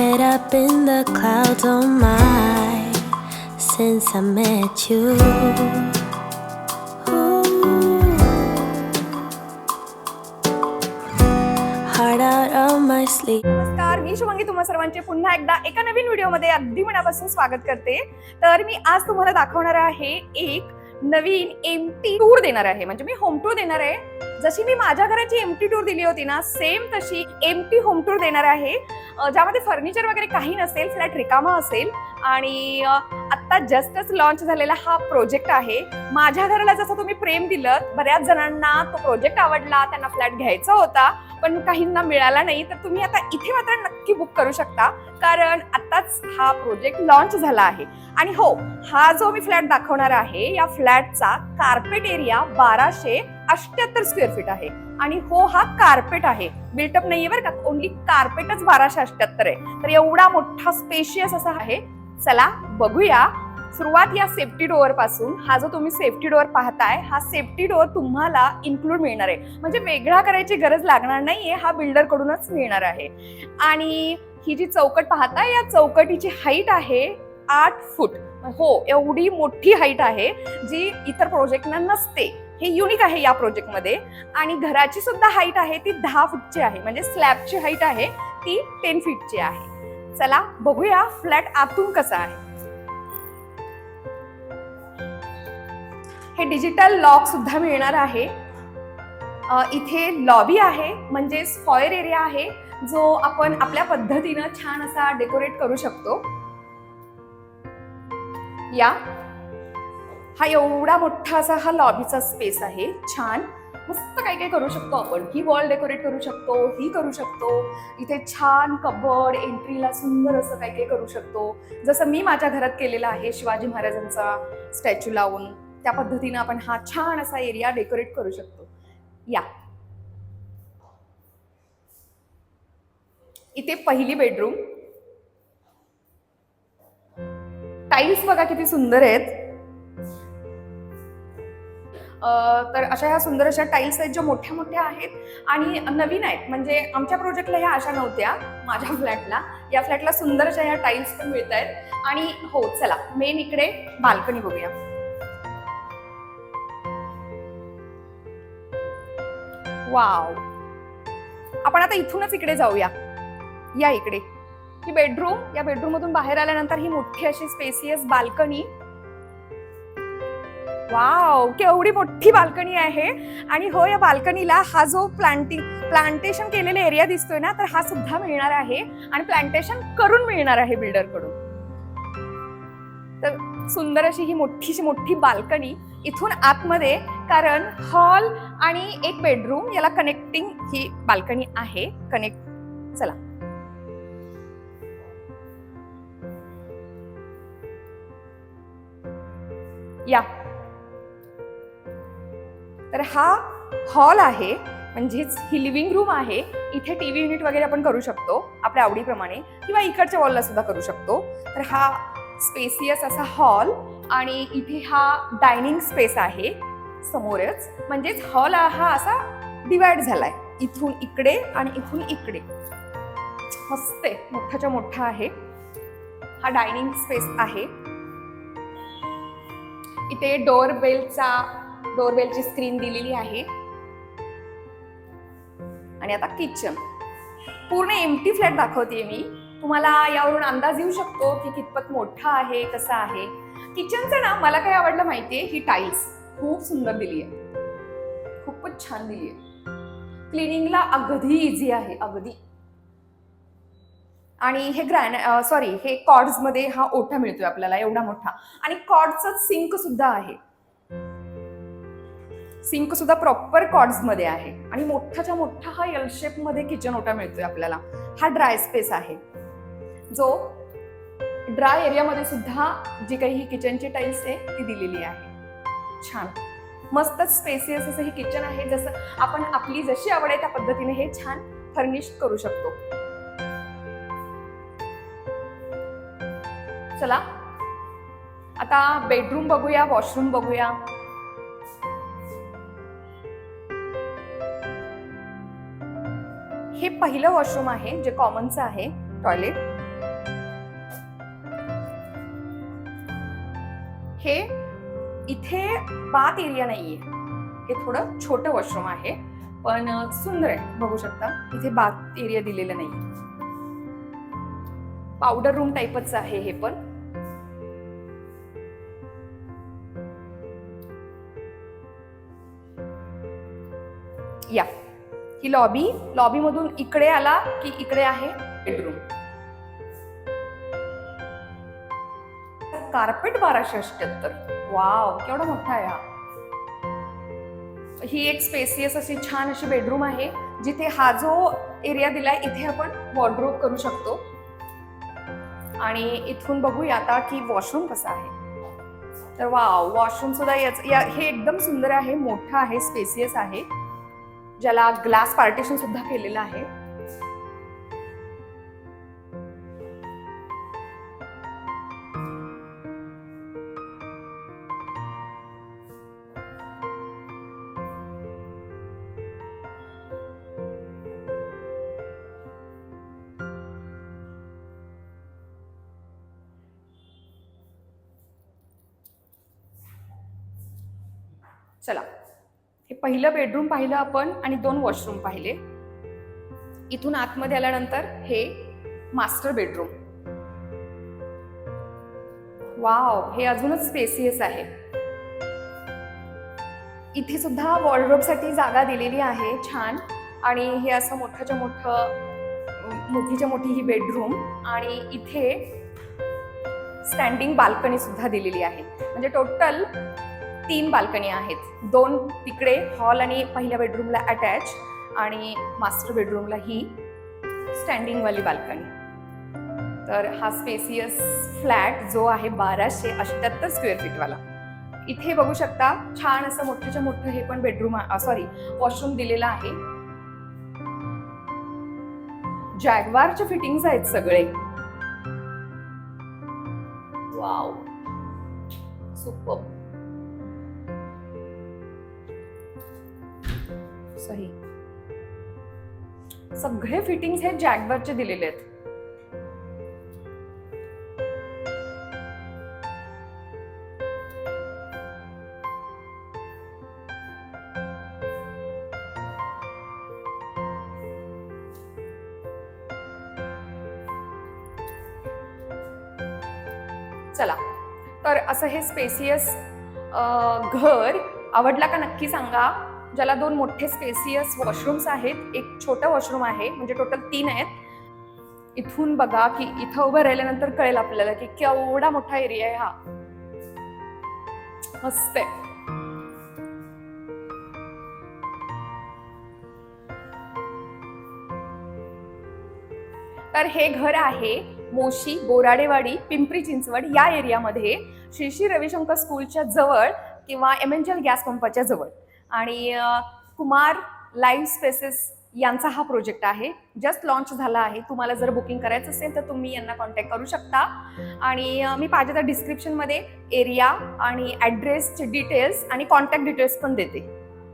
Head up in the clouds, oh my, since I met you. Ooh. Heart out of my नमस्कार मी शुभांगी तुम्हा सर्वांचे पुन्हा एकदा एका नवीन व्हिडिओमध्ये अगदी मनापासून स्वागत करते तर मी आज तुम्हाला दाखवणार आहे एक नवीन एम टी टूर देणार आहे. म्हणजे मी होम टूर देणार आहे. जशी मी माझ्या घराची एम टी टूर दिली होती ना सेम तशी एम टी होम टूर देणार आहे. ज्यामध्ये फर्निचर वगैरे काही नसेल फ्लॅट रिकामा असेल. आणि आत्ता जस्टच लॉन्च झालेला हा प्रोजेक्ट आहे. माझ्या घराला जसं तुम्ही प्रेम दिलं बऱ्याच जणांना तो प्रोजेक्ट आवडला त्यांना फ्लॅट घ्यायचा होता. पण काहींना मिळाला नाही. तर तुम्ही आता इथे मात्र नक्की बुक करू शकता. कारण आताच हा प्रोजेक्ट लॉन्च झाला आहे. आणि हो हा जो मी फ्लॅट दाखवणार आहे या फ्लॅटचा कार्पेट एरिया बाराशे अष्ट्याहत्तर स्क्वेअर फीट आहे. आणि हो हा कार्पेट आहे. बिल्टअप नाहीये बरं का ओनली कार्पेटच बाराशे अष्ट्याहत्तर आहे. तर एवढा मोठा स्पेशियस असा आहे. चला बघूया. सुरुवात या सेफ्टी डोअरपासून. हा जो तुम्ही सेफ्टी डोअर पाहताय हा सेफ्टी डोअर तुम्हाला इन्क्लूड मिळणार आहे. म्हणजे वेगळा करायची गरज लागणार नाहीये हा बिल्डर कडूनच मिळणार आहे. आणि ही जी चौकट पाहताय या चौकटीची हाईट आहे आठ फूट हो एवढी मोठी हाईट आहे जी इतर प्रोजेक्टना नसते. हे युनिक आहे या प्रोजेक्टमध्ये आणि घराची सुद्धा हाईट आहे ती दहा फूटची आहे. म्हणजे स्लॅबची हाईट आहे ती टेन फीटची आहे. चला बघूया फ्लॅट आतून कसा आहे. हे डिजिटल लॉक सुद्धा मिळणार आहे. इथे लॉबी आहे म्हणजेच फॉयर एरिया आहे. जो आपण आपल्या पद्धतीनं छान असा डेकोरेट करू शकतो. या. हा एवढा मोठा असा हा लॉबीचा स्पेस आहे. छान. मस्त काही काही करू शकतो आपण. ही वॉल डेकोरेट करू शकतो ही करू शकतो. इथे छान कबड एंट्रीला सुंदर असं काही काही करू शकतो. जसं मी माझ्या घरात केलेलं आहे शिवाजी महाराजांचा स्टॅच्यू लावून. त्या पद्धतीनं आपण हा छान असा एरिया डेकोरेट करू शकतो. या. इथे पहिली बेडरूम टाईल्स बघा किती सुंदर आहेत. तर अशा ह्या सुंदर अशा टाईल्स आहेत ज्या मोठ्या मोठ्या आहेत आणि नवीन आहेत. म्हणजे आमच्या प्रोजेक्टला ह्या अशा नव्हत्या माझ्या फ्लॅटला या फ्लॅटला सुंदर अशा ह्या टाईल्स पण मिळत आहेत आणि हो चला मेन इकडे बाल्कनी बघूया. वाव आपण आता इथूनच इकडे जाऊया. या इकडे. ही बेडरूम या बेडरूम मधून बाहेर आल्यानंतर ही मोठी अशी स्पेसियस बाल्कनी वाव केवढी मोठी बाल्कनी आहे. आणि हो या बाल्कनीला हा जो प्लांटिंग प्लांटेशन केलेला एरिया दिसतोय ना तर हा सुद्धा मिळणार आहे. आणि प्लांटेशन करून मिळणार आहे बिल्डरकडून. तर सुंदर अशी ही मोठीशी मोठी बाल्कनी इथून आतमध्ये कारण हॉल आणि एक बेडरूम याला कनेक्टिंग ही बाल्कनी आहे. कनेक्ट चला. या. तर हा हॉल आहे म्हणजेच ही लिव्हिंग रूम आहे. इथे टीव्ही युनिट वगैरे आपण करू शकतो आपल्या आवडीप्रमाणे. किंवा इकडच्या वॉलला सुद्धा करू शकतो. तर हा स्पेसियस असा हॉल आणि इथे हा डायनिंग स्पेस आहे समोरच. म्हणजेच हॉल हा असा डिवाइड झालाय इथून इकडे आणि इथून इकडे. मस्त आहे मोठाच्या मोठा आहे. हा डायनिंग स्पेस आहे. इथे डोअरबेलचा डोअरबेलची स्क्रीन दिलेली आहे. आणि आता किचन. पूर्ण एमटी फ्लॅट दाखवते मी. तुम्हाला यावरून अंदाज येऊ शकतो की कितपत मोठा आहे कसा आहे. किचनचं ना मला काय आवडलं माहितीये? ही टाईल्स खूप सुंदर दिली आहे खूपच छान दिली आहे क्लिनिंगला अगदी इझी आहे. अगदी. आणि हे ग्रॅन सॉरी हे कॉर्ड्समध्ये हा ओठा मिळतोय आपल्याला एवढा मोठा. आणि कॉर्डचा सिंक सुद्धा आहे. सिंक सुद्धा प्रॉपर कॉर्ड्समध्ये आहे. आणि मोठाच्या मोठा हा एल शेपमध्ये किचन ओटा मिळतोय आपल्याला. हा ड्राय स्पेस आहे. जो ड्राय एरियामध्ये सुद्धा जी काही ही किचनची टाईल्स आहे ती दिलेली आहे. छान. मस्त स्पेसियस असं हे किचन आहे जसं आपण आपली जशी आवड आहे त्या पद्धतीने हे छान फर्निश करू शकतो. चला. आता बेडरूम बघूया वॉशरूम बघूया. हे पहिलं वॉशरूम आहे जे कॉमनचं आहे टॉयलेट हे इथे बात एरिया नाहीये. हे थोडं छोटं वॉशरूम आहे पण सुंदर आहे बघू शकता. इथे बाथ एरिया दिलेला नाही पावडर रूम टाईपच आहे हे पण. या. ही लॉबी लॉबी मधून इकडे आला की इकडे आहे? बेडरूम कार्पेट बाराशे अठ्याहत्तर. वाव केवढा मोठा आहे हा. ही एक स्पेसियस अशी छान अशी बेडरूम आहे जिथे हा जो एरिया दिलाय इथे आपण वॉर्ड्रोब करू शकतो. आणि इथून बघूया आता की वॉशरूम कसं आहे. तर वाव वॉशरूम सुद्धा याच या हे एकदम सुंदर आहे मोठं आहे स्पेसियस आहे. ज्याला ग्लास पार्टिशन सुद्धा केलेलं आहे. चला. हे पहिलं बेडरूम पाहिलं आपण आणि दोन वॉशरूम पाहिले. इथून आतमध्ये आल्यानंतर हे मास्टर बेडरूम वाव हे अजूनच स्पेसियस आहे. इथे सुद्धा वॉर्डरोबसाठी जागा दिलेली आहे छान. आणि हे असं मोठ्याच्या मोठं मोठीच्या मोठी ही बेडरूम आणि इथे स्टँडिंग बाल्कनी सुद्धा दिलेली आहे. म्हणजे टोटल तीन बाल्कनी आहेत. दोन तिकडे हॉल आणि पहिल्या बेडरूमला अटॅच आणि मास्टर बेडरूमला ही स्टँडिंगवाली बाल्कनी. तर हा स्पेसियस फ्लॅट जो आहे बाराशे अठ्याहत्तर स्क्वेअर फीटवाला इथे बघू शकता छान असं मोठ्याच्या मोठं हे पण बेडरूम सॉरी वॉशरूम दिलेला आहे. जॅगवारचे फिटिंग्स आहेत सगळे. वाव सुपर सही. सगळे फिटिंग्स हे जॅगवरचे दिलेले आहेत. चला. तर असं हे स्पेसियस घर आवडला का नक्की सांगा? ज्याला दोन मोठे स्पेसियस वॉशरूम्स आहेत. एक छोटं वॉशरूम आहे म्हणजे टोटल तीन आहेत. इथून बघा की इथं उभं राहिल्यानंतर कळेल आपल्याला की केवढा मोठा एरिया आहे हा. मस्त आहे. तर हे घर आहे मोशी बोराडेवाडी पिंपरी चिंचवड या एरियामध्ये श्री श्री रविशंकर स्कूलच्या जवळ किंवा एम एन गॅस पंपाच्या जवळ. आणि कुमार लाईव्ह स्पेसेस यांचा हा प्रोजेक्ट आहे. जस्ट लॉन्च झाला आहे. तुम्हाला जर बुकिंग करायचं असेल तर तुम्ही यांना कॉन्टॅक्ट करू शकता. आणि मी पाहिजे तर डिस्क्रिप्शनमध्ये एरिया आणि ॲड्रेसचे डिटेल्स आणि कॉन्टॅक्ट डिटेल्स पण देते.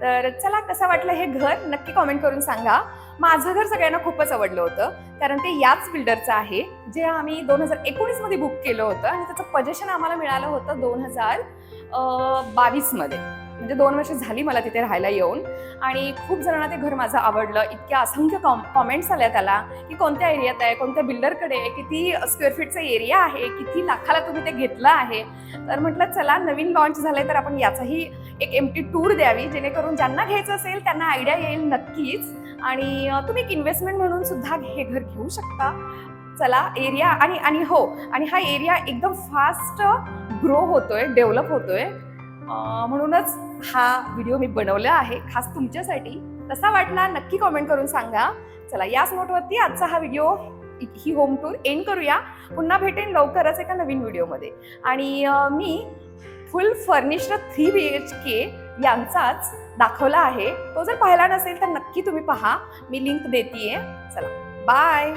तर चला कसं वाटलं हे घर? नक्की कॉमेंट करून सांगा. माझं घर सगळ्यांना खूपच आवडलं होतं. कारण ते याच बिल्डरचं आहे. जे आम्ही दोन हजार एकोणीसमध्ये बुक केलं होतं आणि त्याचं पजेशन आम्हाला मिळालं होतं दोन हजार बावीसमध्ये म्हणजे दोन वर्ष झाली मला तिथे राहायला येऊन. आणि खूप जणांना ते घर माझं आवडलं. इतक्या असंख्य कॉम कॉमेंट्स आल्या त्याला की कोणत्या एरियात आहे कोणत्या बिल्डरकडे आहे किती स्क्वेअर फीटचा एरिया आहे किती लाखाला तुम्ही ते घेतलं आहे. तर म्हटलं चला नवीन लॉन्च झालंय तर आपण याचाही एक एमटी टूर द्यावी जेणेकरून ज्यांना घ्यायचं असेल त्यांना आयडिया येईल नक्कीच. आणि तुम्ही एक इन्व्हेस्टमेंट म्हणून सुद्धा हे घर घेऊ शकता. चला एरिया आणि आणि हो आणि हा एरिया एकदम फास्ट ग्रो होतोय डेव्हलप होतोय. म्हणूनच हा व्हिडिओ मी बनवला आहे खास तुमच्यासाठी. तसा वाटला नक्की कॉमेंट करून सांगा. चला याच नोटवरती आजचा हा व्हिडिओ ही होम टूर एंड करूया. पुन्हा भेटेन लवकरच एका नवीन व्हिडिओमध्ये आणि मी full furnished three B H K यांचाच दाखवला आहे. तो जर पाहिला नसेल तर नक्की तुम्ही पहा. मी लिंक देते चला बाय